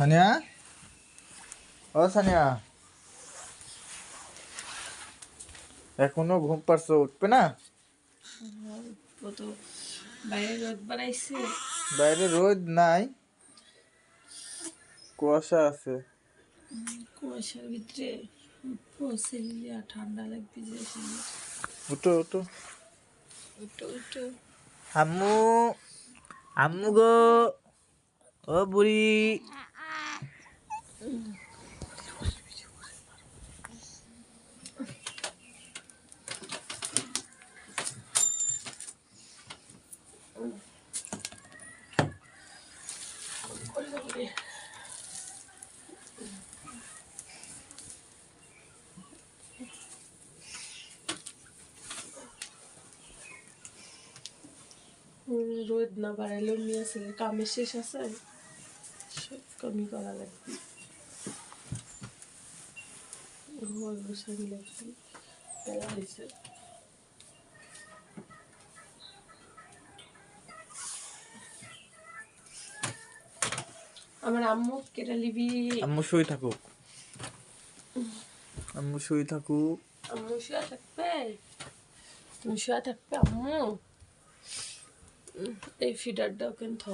সানিয়া? ও সানিয়া। এখনও ঘুম পারছ উঠবে না? বাইরে রোদ বাড়াইছে। বাইরে রোদ নাই কুয়াশা আছে। কুয়াশার ভিতরে গেলে আর ঠান্ডা লাগবে যে। উঠো উঠো। উঠো উঠো। আম্মু আম্মু গো। ও বুড়ি। রোদ না বাড়াইলেও মেয়ে ছেলের কামের শেষ আছে সব কামই করা লাগবে ঘর বসানি লাগবে বেলা হয়েছে আমার আম্মু কেটে লিবি আম্মু শুয়ে থাকুক। আম্মু শুয়ে থাকুক। আম্মু শুয়ে থাকবে? তুমি শুয়ে থাকবে আম্মু? এই ফিডারটাও কিন্তু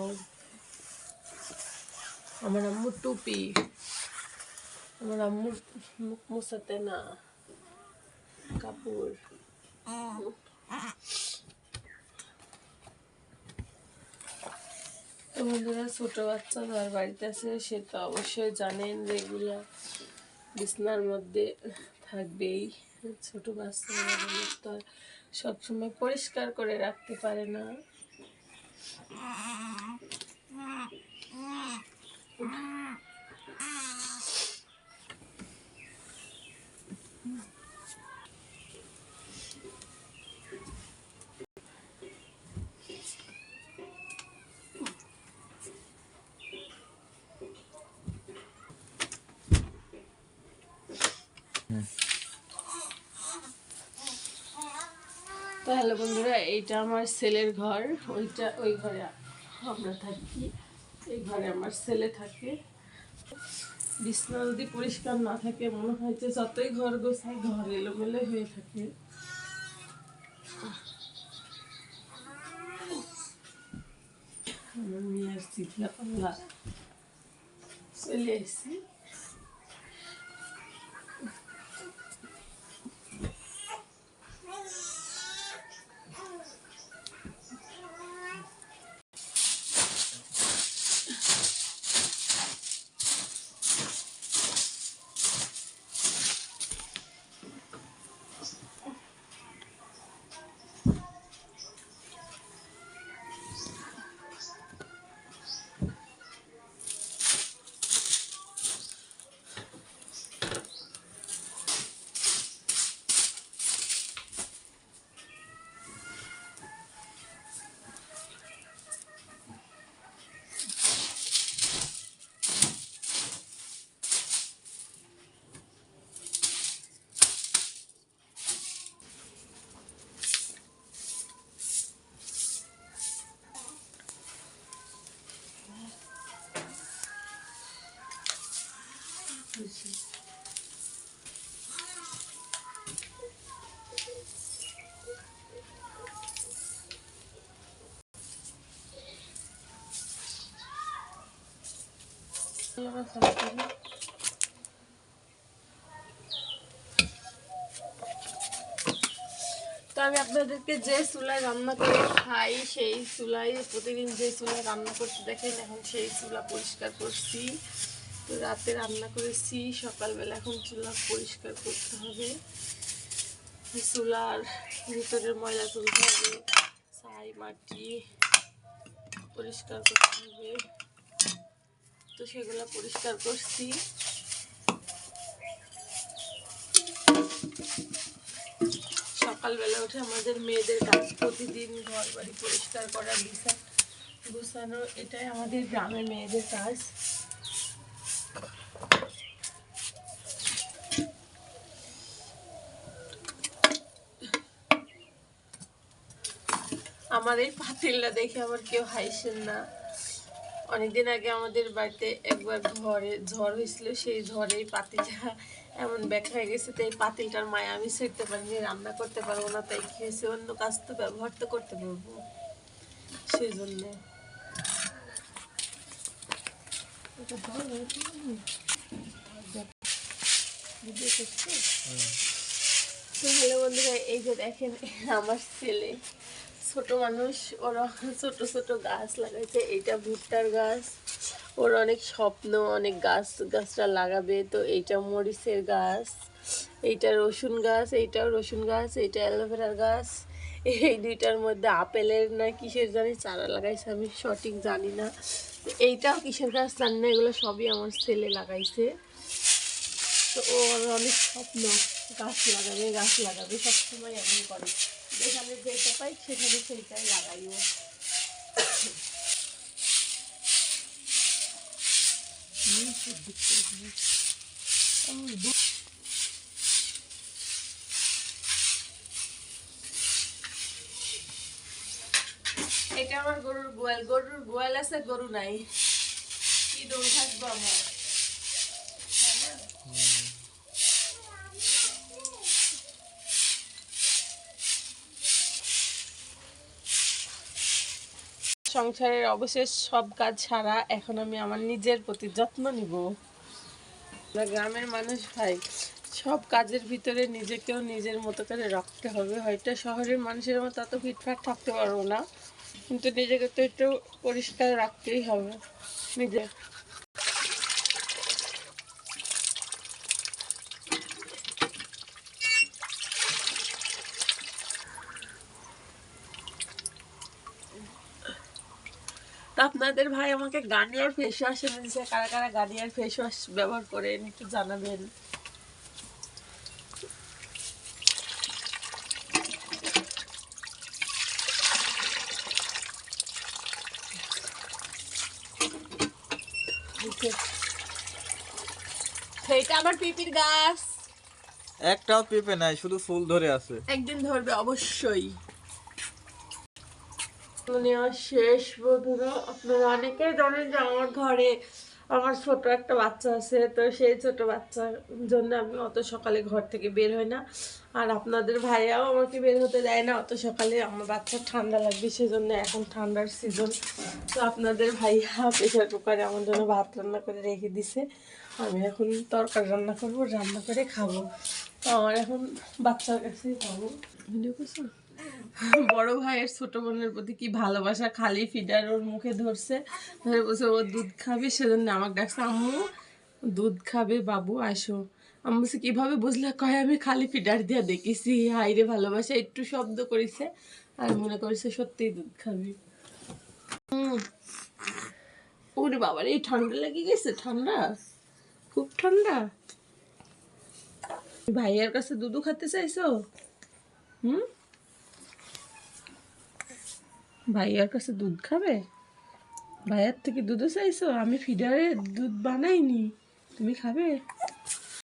আমার আম্মুর টুপি। আমার আম্মুর মুখ মোছাতে না কাপড় বন্ধুরা ছোট বাচ্চা যার বাড়িতে আছে, সে তো অবশ্যই জানেন যে এগুলা বিছনার মধ্যে থাকবেই। ছোট বাচ্চা তো সবসময় পরিষ্কার করে রাখতে পারে না। তো হ্যালো বন্ধুরা, এইটা আমার ছেলের ঘর। ওইটা ওই ঘরে আমরা থাকি। এই ঘরে আমার ছেলে থাকে। বিছনা যদি পরিষ্কার না থাকে, মনে হয় যে যতই ঘর গোছাই, ঘর এলোমেলো হয়ে থাকে। আমার মেয়ের চিঠা পাল্লা চলে এসেছি। তো আমি আপনাদেরকে যে চুলায় রান্না করে খাই, সেই চুলায় প্রতিদিন যে চুলায় রান্না করতে দেখেন, এখন সেই চুলা পরিষ্কার করছি। তো রাতে রান্না করেছি, সকালবেলা এখন চুলা পরিষ্কার করতে হবে। চুলার ভিতরের ময়লা তুলতে হবে, ছাই, মাটি পরিষ্কার করতে হবে। তো সেগুলো পরিষ্কার করছি। সকালবেলা উঠে আমাদের মেয়েদের কাজ প্রতিদিন ঘর বাড়ি পরিষ্কার করা, বিছা গুছানো, এটাই আমাদের গ্রামের মেয়েদের কাজ। আমার এই পাতিলটা দেখে আবার কেউ হাইসেন না। অনেকদিন আগে আমাদের বাড়িতে একবার ঝড়ে ঝড় হয়েছিল, সেই ঝড়েই পাতিলটা এমন ব্যাখ্যা হয়ে গেছে তো এই পাতিলটার মায়া আমি ছেড়তে পারিনি, রান্না করতে পারব না, তাই খেয়েছে, অন্য কাজ তো ব্যবহার তো করতে পারব। সেই জন্যে তো হ্যালো বন্ধুরা, এই যে দেখেন, আমার ছেলে। ছোট মানুষ, ওরা ছোট ছোট গাছ লাগাইছে, এইটা ভুট্টার গাছ। ওর অনেক স্বপ্ন, অনেক গাছ, গাছটা লাগাবে, তো এইটা মরিচের গাছ, এইটা রসুন গাছ, এইটাও রসুন গাছ, এইটা অ্যালোভেরার গাছ, এই দুইটার মধ্যে আপেলের না কিসের জানি চারা লাগাইছে, আমি সঠিক জানি না। এইটাও কিসের গাছ জানি না, এগুলো সবই আমার ছেলে লাগাইছে। তো ওর অনেক স্বপ্ন, গাছ লাগাবে গাছ লাগাবে, সবসময় এমন করে। পাই সেখানে সেইটাই লাগাই ও হুম, খুব বিক্রি। ও, দু- এটা আমার গরুর গোয়াল। গরুর গোয়াল আছে গরু নাই। কি দৌড় থাকব আমার? সংসারের অবশেষ সব কাজ ছাড়া এখন আমি আমার নিজের প্রতি যত্ন নিব। গ্রামের মানুষ ভাই, সব কাজের ভিতরে নিজেকেও নিজের মতো করে রাখতে হবে। হয়তো শহরের মানুষের মতো এত ফিটফাট থাকতে পারব না, কিন্তু নিজেকে তো একটু পরিষ্কার রাখতেই হবে। নিজে তো আপনাদের ভাই আমাকে গার্নিয়ার ফেস ওয়াশ এনে দিয়েছে। কারা কারা গার্নিয়ার ফেস ওয়াশ ব্যবহার করেন একটু জানাবেন। আমার পিপির গাছ। একটাও পেঁপে নাই শুধু ফুল ধরে আছে। একদিন ধরবে অবশ্যই। নেওয়া শেষ বন্ধুরা আপনারা অনেকেই জানেন যে আমার ঘরে আমার ছোট একটা বাচ্চা আছে, তো সেই ছোট বাচ্চার জন্য আমি অত সকালে ঘর থেকে বের হই না। আর আপনাদের ভাইয়াও আমাকে বের হতে দেয় না, অত সকালে আমার বাচ্চার ঠান্ডা লাগবে, সেজন্য এখন ঠান্ডার সিজন তো আপনাদের ভাইয়া প্রেশার কুকারে আমার জন্য ভাত রান্না করে রেখে দিছে। আমি এখন তরকারি রান্না করব, রান্না করে খাব। তো আমার এখন বাচ্চার কাছেই খাব ভিডিও করছ? বড় ভাইয়ের ছোট বোনের প্রতি কি ভালোবাসা খালি ফিডার ওর মুখে ধরছে? ধরে বলছে, ও দুধ খাবে, সেজন্য আমাকে ডাকছে, আম্মু, দুধ খাবে, বাবু, আসো। আমি বলছি, কীভাবে বুঝলে? কয়, আমি খালি ফিডার দিয়া দেখেছি। হাইরে ভালোবাসা। একটু শব্দ করেছে আর মনে করেছে, সত্যিই দুধ খাবি। ওরে বাবার এই ঠান্ডা লেগে গেছে, ঠান্ডা? খুব ঠান্ডা? ভাইয়ার কাছে দুধু খেতে চাইছো? হুম? ভাইয়ার কাছে দুধ খাবে? ভাইয়ার থেকে দুধও চাইছো? আমি ফিডারে দুধ বানাইনি। তুমি খাবে?